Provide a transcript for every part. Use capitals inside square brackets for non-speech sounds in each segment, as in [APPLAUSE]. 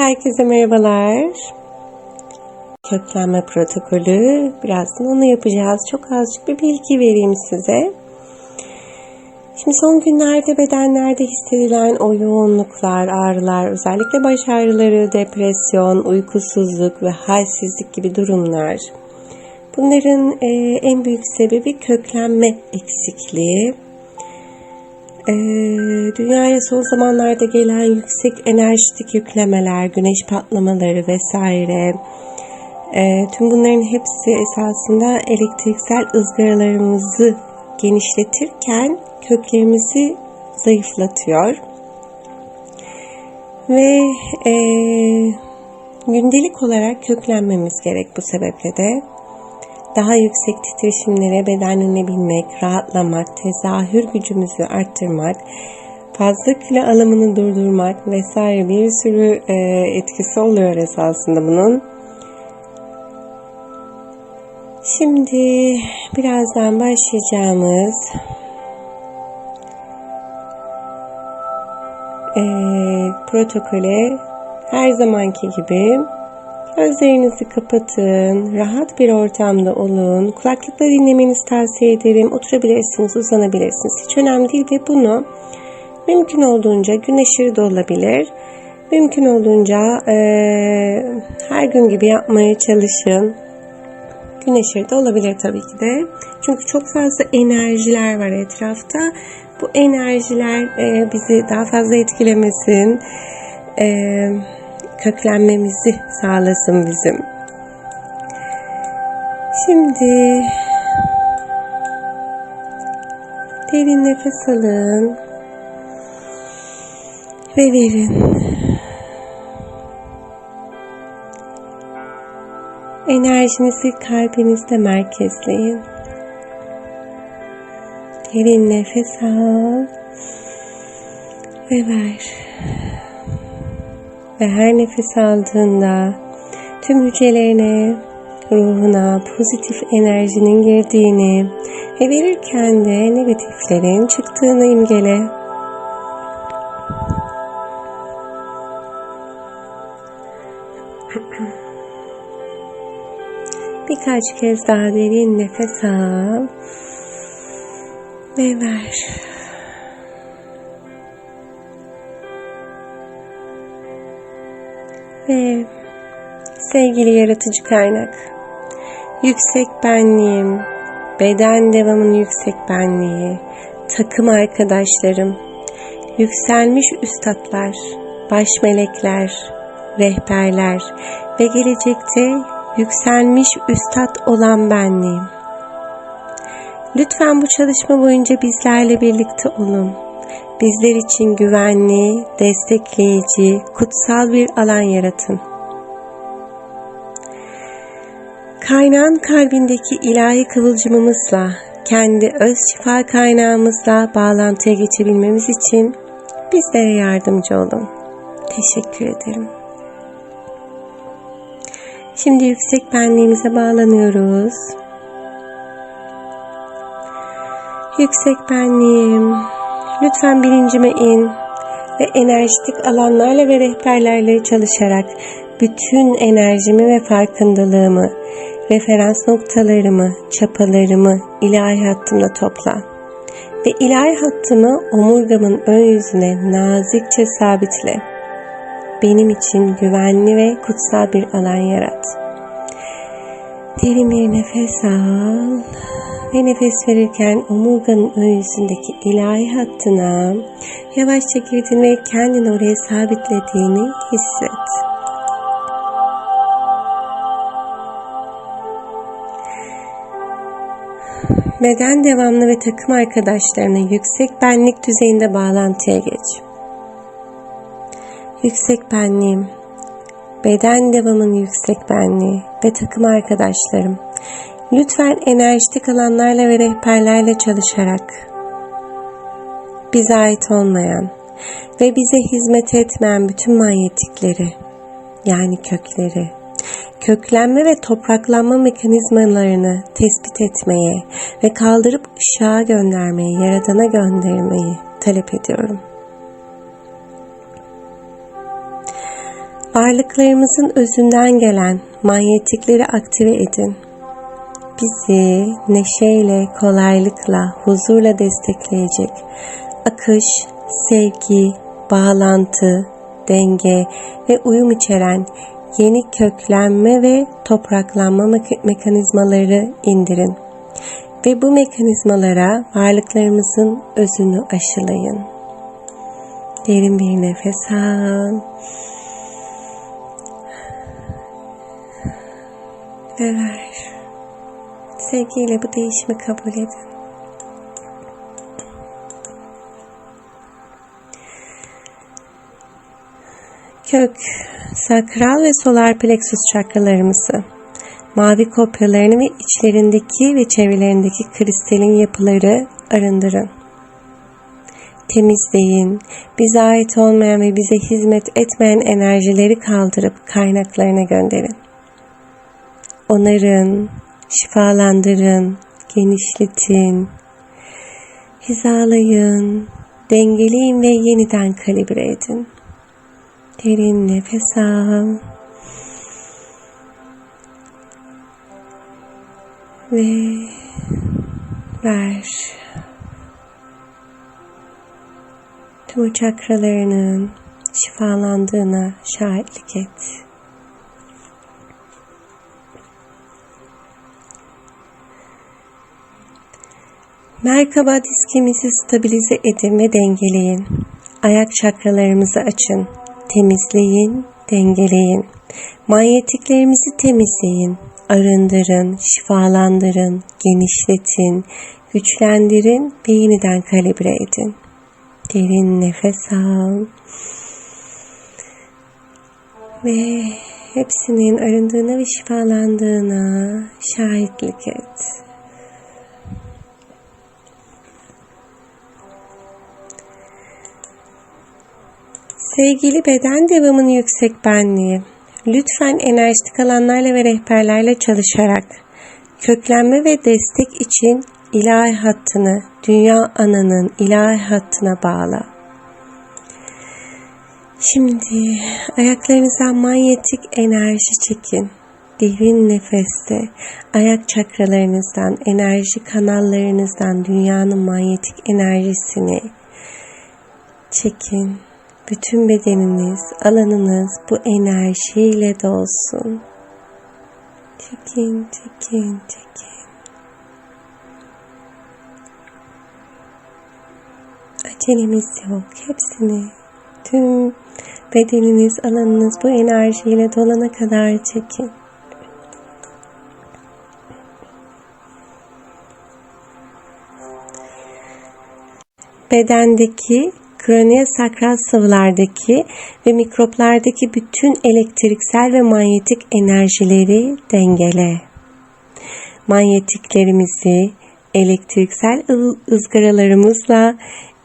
Herkese merhabalar. Köklenme protokolü. Birazdan onu yapacağız. Çok azıcık bir bilgi vereyim size. Şimdi son günlerde bedenlerde hissedilen o yoğunluklar, ağrılar, özellikle baş ağrıları, depresyon, uykusuzluk ve halsizlik gibi durumlar. Bunların en büyük sebebi köklenme eksikliği. E, dünyaya son zamanlarda gelen yüksek enerjik yüklemeler, güneş patlamaları vesaire, e, tüm bunların hepsi esasında elektriksel ızgaralarımızı genişletirken köklerimizi zayıflatıyor. Ve e, gündelik olarak köklenmemiz gerek bu sebeple de daha yüksek titreşimlere bedenlenebilmek, rahatlamak, tezahür gücümüzü arttırmak, fazla kilo alımını durdurmak vesaire bir sürü e, etkisi oluyor esasında bunun. Şimdi birazdan başlayacağımız e, protokole her zamanki gibi gözlerinizi kapatın, rahat bir ortamda olun. Kulaklıkla dinlemenizi tavsiye ederim. Oturabilirsiniz, uzanabilirsiniz. Hiç önemli değil ve bunu mümkün olduğunca gün ışığı da olabilir. Mümkün olduğunca e, her gün gibi yapmaya çalışın. Gün ışığı da olabilir tabii ki de. Çünkü çok fazla enerjiler var etrafta. Bu enerjiler e, bizi daha fazla etkilemesin. E, köklenmemizi sağlasın bizim. Şimdi derin nefes alın ve verin. Enerjinizi kalbinizde merkezleyin. Derin nefes al ve ver. Ve her nefes aldığında tüm hücrelerine, ruhuna pozitif enerjinin girdiğini ve verirken de negatiflerin çıktığını imgele. [CLEARS THROAT] Birkaç kez daha derin nefes al ve ver. Ve sevgili yaratıcı kaynak, yüksek benliğim, beden devamın yüksek benliği, takım arkadaşlarım, yükselmiş üstadlar, baş melekler, rehberler ve gelecekte yükselmiş üstad olan benliğim. Lütfen bu çalışma boyunca bizlerle birlikte olun. Bizler için güvenli, destekleyici, kutsal bir alan yaratın. Kaynağın kalbindeki ilahi kıvılcımımızla, kendi öz şifa kaynağımızla bağlantıya geçebilmemiz için bizlere yardımcı olun. Teşekkür ederim. Şimdi yüksek benliğimize bağlanıyoruz. Yüksek benliğim, lütfen bilincime in ve enerjitik alanlarla ve rehberlerle çalışarak bütün enerjimi ve farkındalığımı, referans noktalarımı, çapalarımı ilahi hattımda topla. Ve ilahi hattımı omurgamın ön yüzüne nazikçe sabitle. Benim için güvenli ve kutsal bir alan yarat. Derin bir nefes al ve nefes verirken omurganın ön yüzündeki ilahi hattına yavaşça girdin ve kendini oraya sabitlediğini hisset. Beden devamlı ve takım arkadaşlarına yüksek benlik düzeyinde bağlantıya geç. Yüksek benliğim, beden devamın yüksek benliği ve takım arkadaşlarım, lütfen enerjik alanlarla ve rehberlerle çalışarak bize ait olmayan ve bize hizmet etmeyen bütün manyetikleri yani kökleri, köklenme ve topraklanma mekanizmalarını tespit etmeye ve kaldırıp ışığa göndermeyi, yaradana göndermeyi talep ediyorum. Varlıklarımızın özünden gelen manyetikleri aktive edin. Bizi neşeyle, kolaylıkla, huzurla destekleyecek akış, sevgi, bağlantı, denge ve uyum içeren yeni köklenme ve topraklanma me- mekanizmaları indirin. Ve bu mekanizmalara varlıklarımızın özünü aşılayın. Derin bir nefes al. Ve ver. Sevgiyle bu değişimi kabul edin. Kök, sakral ve solar plexus çakralarımızı, mavi kopyalarını ve içlerindeki ve çevrelerindeki kristalin yapıları arındırın. Temizleyin, bize ait olmayan ve bize hizmet etmeyen enerjileri kaldırıp kaynaklarına gönderin. Onarın, şifalandırın, genişletin, hizalayın, dengeleyin ve yeniden kalibre edin. Derin nefes al. Ve ver. Tüm çakralarının şifalandığına şahitlik et. Merkaba diskimizi stabilize edin ve dengeleyin. Ayak çakralarımızı açın. Temizleyin, dengeleyin. Manyetiklerimizi temizleyin. Arındırın, şifalandırın, genişletin, güçlendirin ve yeniden kalibre edin. Derin nefes al. Ve hepsinin arındığına ve şifalandığına şahitlik et. Sevgili beden devamının yüksek benliği, lütfen enerjik alanlarla ve rehberlerle çalışarak köklenme ve destek için ilahi hattını dünya ananın ilahi hattına bağla. Şimdi ayaklarınıza manyetik enerji çekin. Derin nefeste ayak çakralarınızdan, enerji kanallarınızdan dünyanın manyetik enerjisini çekin. Bütün bedeniniz, alanınız bu enerjiyle dolsun. Çekin, çekin, çekin. Acelemiz yok. Hepsini, tüm bedeniniz, alanınız bu enerjiyle dolana kadar çekin. Bedendeki kraniyal sakral sıvılardaki ve mikroplardaki bütün elektriksel ve manyetik enerjileri dengele. Manyetiklerimizi elektriksel ızgaralarımızla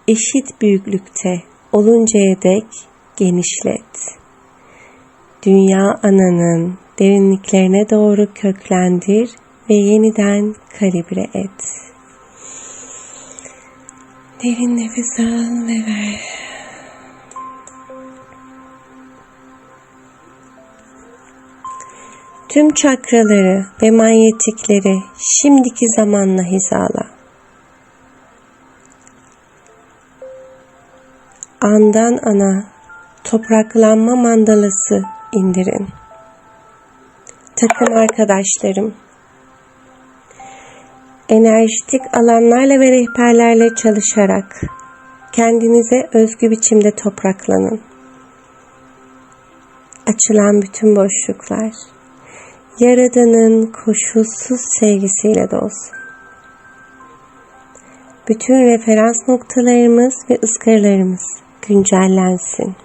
eşit büyüklükte oluncaya dek genişlet. Dünya ananın derinliklerine doğru köklendir ve yeniden kalibre et. Derin nefes al ve ver. Tüm çakraları ve manyetikleri şimdiki zamanla hizala. Andan ana topraklanma mandalası indirin. Takım arkadaşlarım, enerjitik alanlarla ve rehberlerle çalışarak kendinize özgü biçimde topraklanın. Açılan bütün boşluklar Yaradan'ın koşulsuz sevgisiyle dolsun. Bütün referans noktalarımız ve ıskarlarımız güncellensin.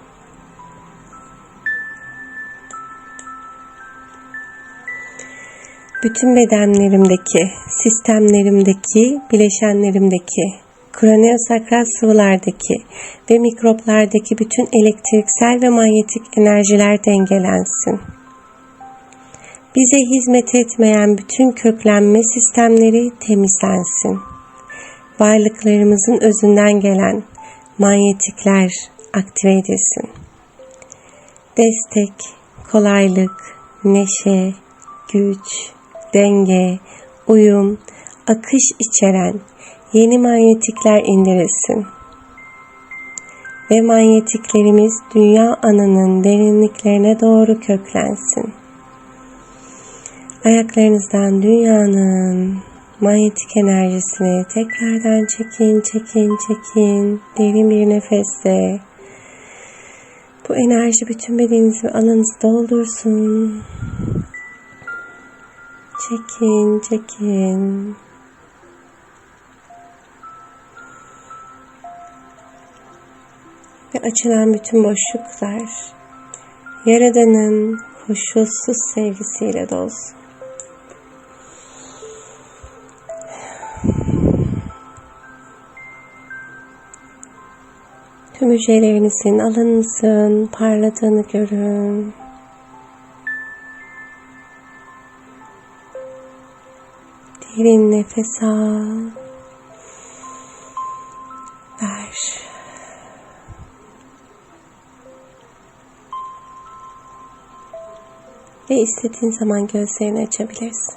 Bütün bedenlerimdeki, sistemlerimdeki, bileşenlerimdeki, kroneosakral sıvılardaki ve mikroplardaki bütün elektriksel ve manyetik enerjiler dengelensin. Bize hizmet etmeyen bütün köklenme sistemleri temizlensin. Varlıklarımızın özünden gelen manyetikler aktive edilsin. Destek, kolaylık, neşe, güç, denge, uyum, akış içeren yeni manyetikler indirilsin. Ve manyetiklerimiz dünya anının derinliklerine doğru köklensin. Ayaklarınızdan dünyanın manyetik enerjisini tekrardan çekin, çekin, çekin. Derin bir nefesle. Bu enerji bütün bedeninizi alanınızı doldursun. Çekin, çekin. Ve açılan bütün boşluklar Yaradan'ın koşulsuz sevgisiyle dolsun. Tüm hücrelerinizin, alanınızın parladığını görün. Derin nefes al. Ver. Ve istediğin zaman gözlerini açabilirsin.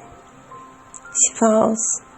Şifa olsun.